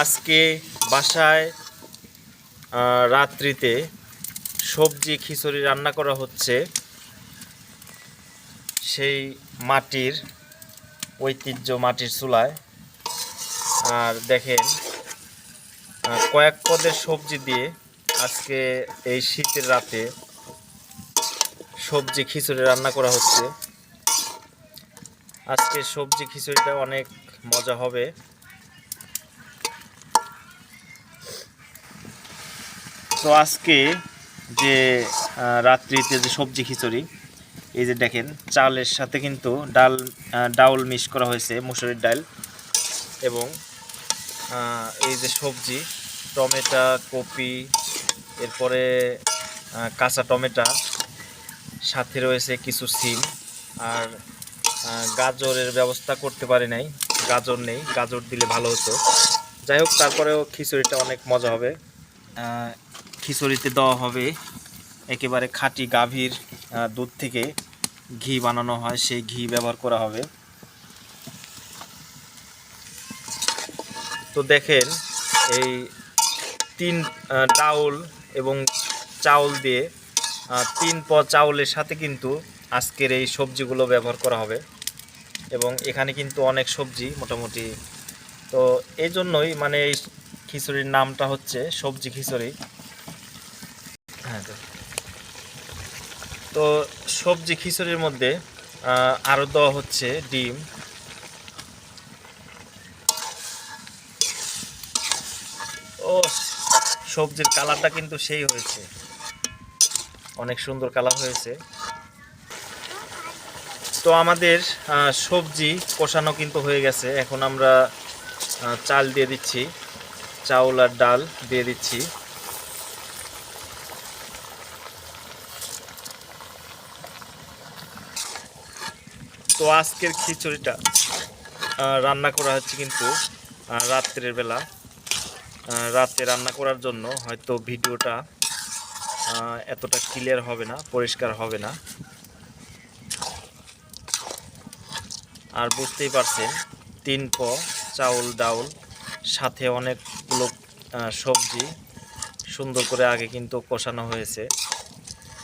আজকে বাসায় রাত্রিতে সবজি খিচুড়ি রান্না করা হচ্ছে। সেই মাটির ঐতিহ্য মাটির চুলায়। আর দেখেন কয়েক পদের সবজি দিয়ে আজকে এই শীতের রাতে সবজি খিচুড়ি রান্না করা হচ্ছে। আজকে সবজি খিচুড়িটা অনেক মজা হবে। তো আজকে যে রাত্রিতে যে সবজি খিচুড়ি, এই যে দেখেন, চালের সাথে কিন্তু ডাল ডাউল মিক্স করা হয়েছে, মুসুরির ডাল এবং এই যে সবজি, টমেটো, কপি, এরপরে কাঁচা টমেটো, সাথে রয়েছে কিছু সিম আর গাজরের ব্যবস্থা করতে পারি নাই, গাজর নেই, গাজর দিলে ভালো হতো। যাই হোক, তারপরেও খিচুড়িটা অনেক মজা হবে। খিচুড়িতে দেওয়া হবে। একেবারে খাঁটি গাভীর দুধ থেকে ঘি বানানো হয়, সেই ঘি ব্যবহার করা হবে। তো দেখেন, এই তিন ডাউল এবং চাউল দিয়ে তিন প চাউলের সাথে কিন্তু আজকের এই সবজিগুলো ব্যবহার করা হবে। এবং এখানে কিন্তু অনেক সবজি মোটামুটি। তো এই জন্যই মানে এই খিচুড়ির নামটা হচ্ছে সবজি খিচুড়ি হ্যাঁ তো। তো সবজি খিচুড়ির মধ্যে আরও দেওয়া হচ্ছে ডিম। ও, সবজির কালারটা কিন্তু সেই হয়েছে। অনেক সুন্দর কালার হয়েছে। তো আমাদের সবজি কষানো কিন্তু হয়ে গেছে। এখন আমরা চাল দিয়ে দিচ্ছি। চাউল আর ডাল দিয়ে দিচ্ছি। তো আজকের খিচুড়িটা রান্না করা হচ্ছে কিন্তু রাত্রের বেলা। রাতে রান্না করার জন্য হয়তো ভিডিওটা এতটা ক্লিয়ার হবে না, পরিষ্কার হবে না। আর বুঝতেই পারছেন, তিন প চাউল, ডাউল, সাথে অনেকগুলো সবজি সুন্দর করে আগে কিন্তু কষানো হয়েছে।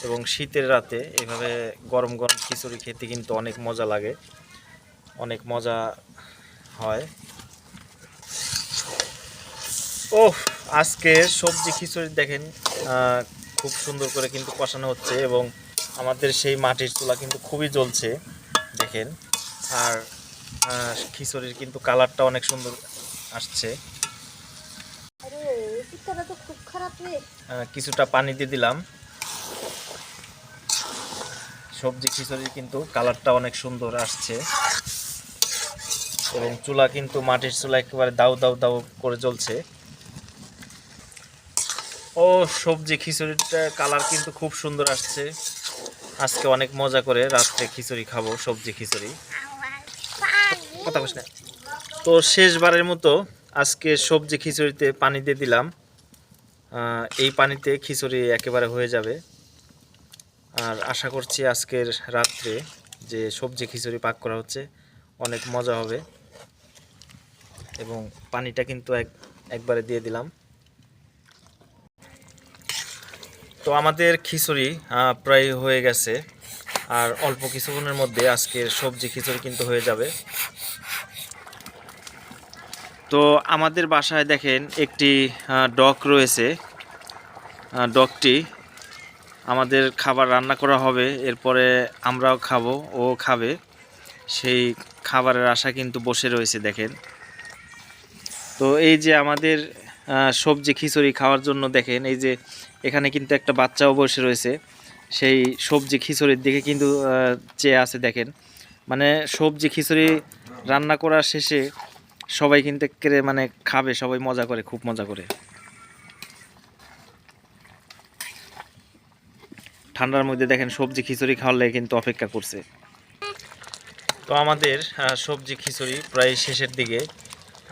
এবং শীতের রাতে এভাবে গরম গরম খিচুড়ি খেতে কিন্তু অনেক মজা লাগে। অনেক মজা হয়। ও আজকে সবজি খিচুড়ি দেখেন খুব সুন্দর করে কিন্তু কষানো হচ্ছে এবং আমাদের সেই মাটির চুলা কিন্তু খুবই জ্বলছে দেখেন। আর খিচুড়ির কিন্তু কালারটা অনেক সুন্দর আসছে। কিছুটা পানি দিয়ে দিলাম। সবজি খিচুড়ির কিন্তু কালারটা অনেক সুন্দর আসছে। এবং চুলা কিন্তু মাটির চুলা একেবারে দাউ দাউ দাউ করে জ্বলছে। ও, সবজি খিচুড়িটা কালার কিন্তু খুব সুন্দর আসছে। আজকে অনেক মজা করে রাত্রে খিচুড়ি খাব, সবজি খিচুড়ি। কথা না। তো শেষবারের মতো আজকে সবজি খিচুড়িতে পানি দিয়ে দিলাম। এই পানিতে খিচুড়ি একেবারে হয়ে যাবে। আর আশা করছি আজকের রাত্রে যে সবজি খিচুড়ি পাক করা হচ্ছে, অনেক মজা হবে। এবং পানিটা কিন্তু এক একবারে দিয়ে দিলাম। তো আমাদের খিচুড়ি প্রায় হয়ে গেছে। আর অল্প কিছুক্ষণের মধ্যে আজকের সবজি খিচুড়ি কিন্তু হয়ে যাবে। তো আমাদের বাসায় দেখেন একটি ডক রয়েছে। ডগটি আমাদের খাবার রান্না করা হবে, এরপরে আমরাও খাব, ও খাবে। সেই খাবারের আশা কিন্তু বসে রয়েছে, দেখেন। তো এই যে আমাদের সবজি খিচুড়ি খাওয়ার জন্য দেখেন, এই যে এখানে কিন্তু একটা বাচ্চাও বসে রয়েছে। সেই সবজি খিচুড়ির দিকে কিন্তু চেয়ে আছে, দেখেন। মানে সবজি খিচুড়ি রান্না করার শেষে সবাই কিন্তু মানে খাবে, সবাই মজা করে, খুব মজা করে। ঠান্ডার মধ্যে দেখেন সবজি খিচুড়ি খাওয়ালে কিন্তু অপেক্ষা করছে। তো আমাদের সবজি খিচুড়ি প্রায় শেষের দিকে।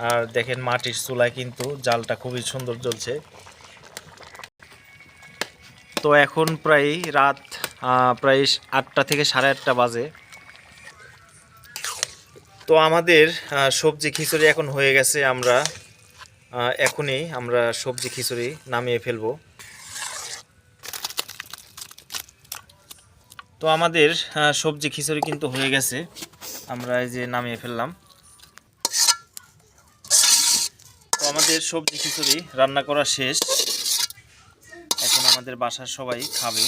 আর দেখেন মাটির চুলায় কিন্তু জালটা খুবই সুন্দর জ্বলছে। তো এখন প্রায় রাত প্রায় আটটা থেকে সাড়ে আটটা বাজে। তো আমাদের সবজি খিচুড়ি এখন হয়ে গেছে। আমরা এখনই আমরা সবজি খিচুড়ি নামিয়ে ফেলব। তো আমাদের সবজি খিচুড়ি কিন্তু হয়ে গেছে। আমরা এই যে নামিয়ে ফেললাম। তো আমাদের সবজি খিচুড়ি রান্না করা শেষ। এখন আমাদের বাসার সবাই খাবে।